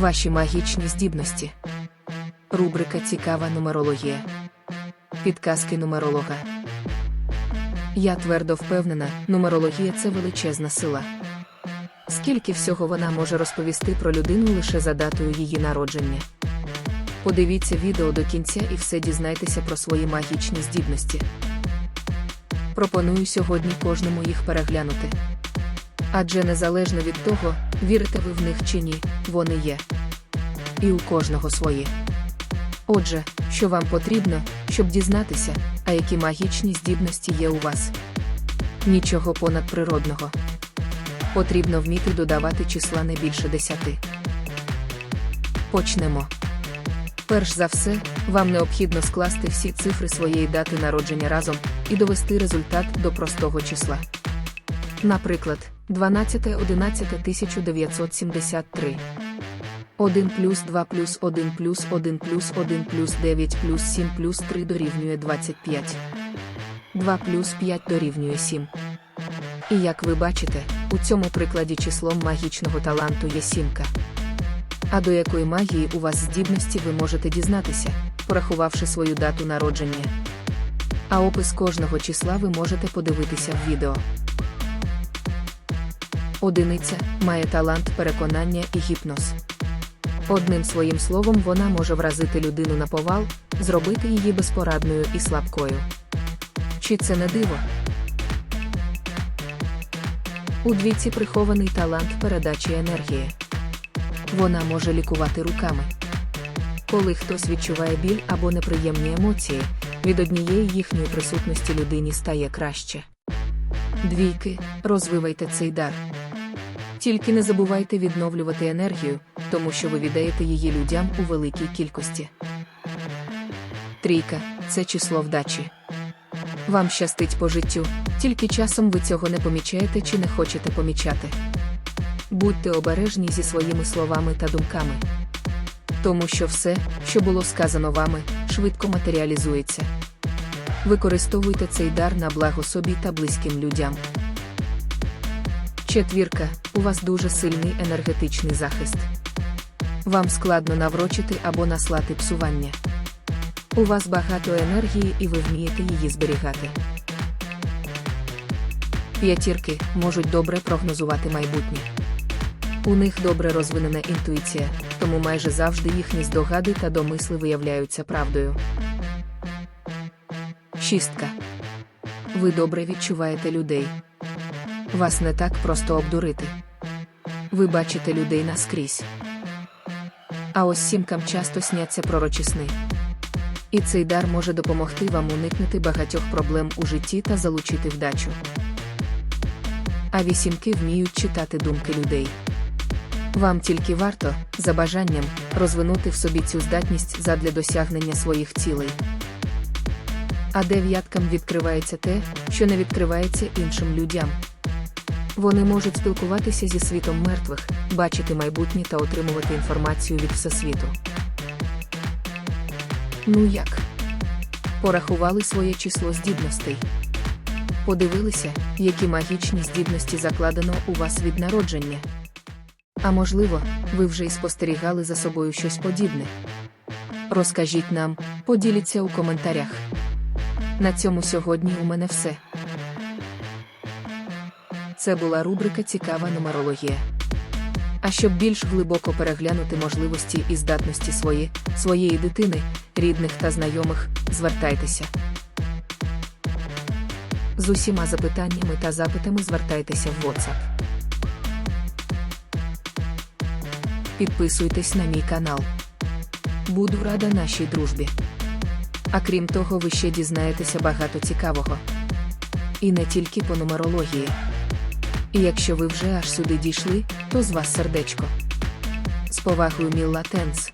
Ваші магічні здібності. Рубрика Цікава нумерологія. Підказки нумеролога. Я твердо впевнена, нумерологія це величезна сила. Скільки всього вона може розповісти про людину лише за датою її народження. Подивіться відео до кінця і все дізнайтеся про свої магічні здібності. Пропоную сьогодні кожному їх переглянути. Адже незалежно від того, вірите ви в них чи ні, вони є. І у кожного свої. Отже, що вам потрібно, щоб дізнатися, а які магічні здібності є у вас? Нічого понадприродного. Потрібно вміти додавати числа не більше десяти. Почнемо. Перш за все, вам необхідно скласти всі цифри своєї дати народження разом і довести результат до простого числа. Наприклад, 12.11.1973. 1 плюс 2 плюс 1 плюс 1 плюс 1 плюс 9 плюс 7 плюс 3 дорівнює 25. 2 плюс 5 дорівнює 7. І як ви бачите, у цьому прикладі числом магічного таланту є сімка. А до якої магії у вас здібності ви можете дізнатися, порахувавши свою дату народження. А опис кожного числа ви можете подивитися в відео. Одиниця має талант переконання і гіпноз. Одним своїм словом вона може вразити людину на повал, зробити її безпорадною і слабкою. Чи це не диво? У двійці прихований талант передачі енергії. Вона може лікувати руками. Коли хтось відчуває біль або неприємні емоції, від однієї їхньої присутності людині стає краще. Двійки, розвивайте цей дар. Тільки не забувайте відновлювати енергію, тому що ви віддаєте її людям у великій кількості. Трійка це число вдачі. Вам щастить по життю, тільки часом ви цього не помічаєте чи не хочете помічати. Будьте обережні зі своїми словами та думками. Тому що все, що було сказано вами, швидко матеріалізується. Використовуйте цей дар на благо собі та близьким людям. Четвірка, у вас дуже сильний енергетичний захист. Вам складно наврочити або наслати псування. У вас багато енергії і ви вмієте її зберігати. П'ятірки можуть добре прогнозувати майбутнє. У них добре розвинена інтуїція, тому майже завжди їхні здогади та домисли виявляються правдою. Шістка. Ви добре відчуваєте людей. Вас не так просто обдурити. Ви бачите людей наскрізь. А ось сімкам часто сняться пророчі сни. І цей дар може допомогти вам уникнути багатьох проблем у житті та залучити вдачу. А вісімки вміють читати думки людей. Вам тільки варто, за бажанням, розвинути в собі цю здатність задля досягнення своїх цілей. А дев'яткам відкривається те, що не відкривається іншим людям. Вони можуть спілкуватися зі світом мертвих, бачити майбутнє та отримувати інформацію від всесвіту. Ну як? Порахували своє число здібностей. Подивилися, які магічні здібності закладено у вас від народження. А можливо, ви вже й спостерігали за собою щось подібне. Розкажіть нам, поділіться у коментарях. На цьому сьогодні у мене все. Це була рубрика Цікава нумерологія. А щоб більш глибоко переглянути можливості і здатності свої, своєї дитини, рідних та знайомих, звертайтеся. З усіма запитаннями та запитами звертайтеся в WhatsApp. Підписуйтесь на мій канал. Буду рада нашій дружбі. А крім того, ви ще дізнаєтеся багато цікавого. І не тільки по нумерології. І якщо ви вже аж сюди дійшли, то з вас сердечко. З повагою Мілла Тенс.